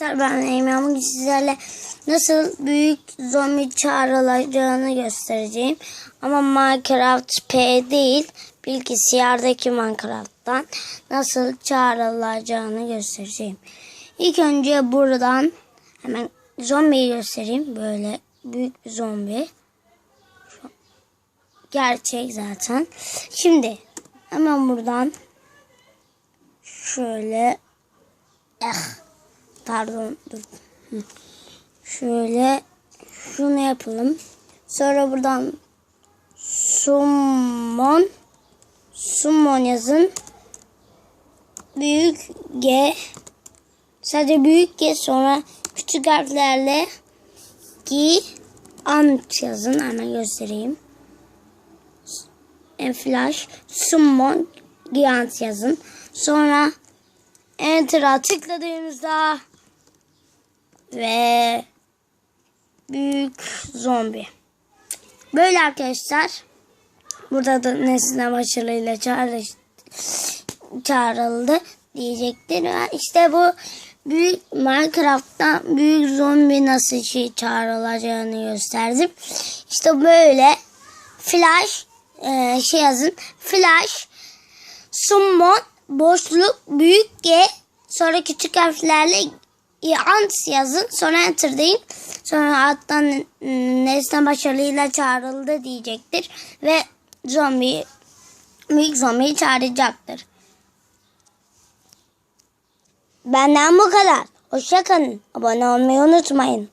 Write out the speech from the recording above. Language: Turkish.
Arkadaşlar ben Eymen bugün sizlerle nasıl büyük zombi çağrılacağını göstereceğim. Ama Minecraft P değil bilgisayardaki Minecraft'tan nasıl çağrılacağını göstereceğim. İlk önce buradan hemen zombiyi göstereyim. Böyle büyük bir zombi. Gerçek zaten. Şimdi hemen buradan şöyle eh, pardon dur. Şöyle şunu yapalım. Sonra buradan summon summon yazın. Büyük G sadece büyük G sonra küçük harflerle G ant yazın. Hemen göstereyim. En flash summon Giant yazın. Sonra Enter'a tıkladığınızda ve büyük zombi. Böyle arkadaşlar. Burada da nesne başarıyla çağrı, çağrıldı diyecektir. İşte bu büyük Minecraft'ta büyük zombi nasıl şey çağrılacağını gösterdim. İşte böyle flash e, şey yazın. Flash summon boşluk büyük G sonra küçük harflerle ant yazın sonra enter deyin sonra alttan nesne başarıyla çağrıldı diyecektir ve zombi büyük zombiyi çağıracaktır. Benden bu kadar. Hoşçakalın. Abone olmayı unutmayın.